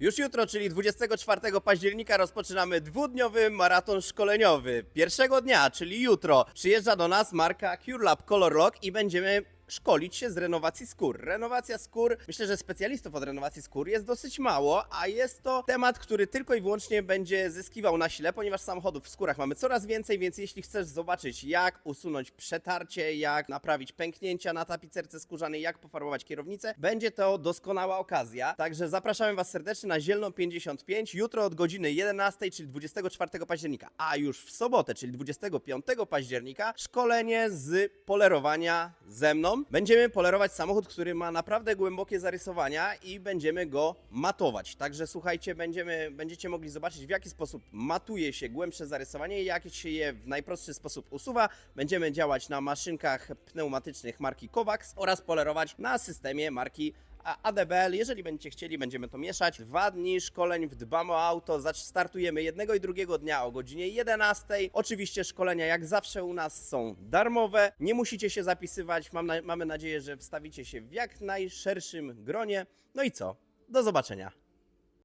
Już jutro, czyli 24 października, rozpoczynamy dwudniowy maraton szkoleniowy. Pierwszego dnia, czyli jutro, przyjeżdża do nas marka CureLab Color Lock i będziemy szkolić się z renowacji skór. Renowacja skór, myślę, że specjalistów od renowacji skór jest dosyć mało, a jest to temat, który tylko i wyłącznie będzie zyskiwał na sile, ponieważ samochodów w skórach mamy coraz więcej, więc jeśli chcesz zobaczyć, jak usunąć przetarcie, jak naprawić pęknięcia na tapicerce skórzanej, jak pofarbować kierownicę, będzie to doskonała okazja. Także zapraszamy Was serdecznie na Zielną 55, jutro od godziny 11, czyli 24 października, a już w sobotę, czyli 25 października, szkolenie z polerowania ze mną. Będziemy polerować samochód, który ma naprawdę głębokie zarysowania i będziemy go matować. Także słuchajcie, będziemy, będziecie mogli zobaczyć, w jaki sposób matuje się głębsze zarysowanie i jak się je w najprostszy sposób usuwa. Będziemy działać na maszynkach pneumatycznych marki Kovacs oraz polerować na systemie marki ADBL, jeżeli będziecie chcieli, będziemy to mieszać. Dwa dni szkoleń w Dbam o Auto. Zacz- Startujemy jednego i drugiego dnia o godzinie 11. Oczywiście szkolenia jak zawsze u nas są darmowe. Nie musicie się zapisywać. Mam na, mamy nadzieję, że wstawicie się w jak najszerszym gronie. No i co? Do zobaczenia.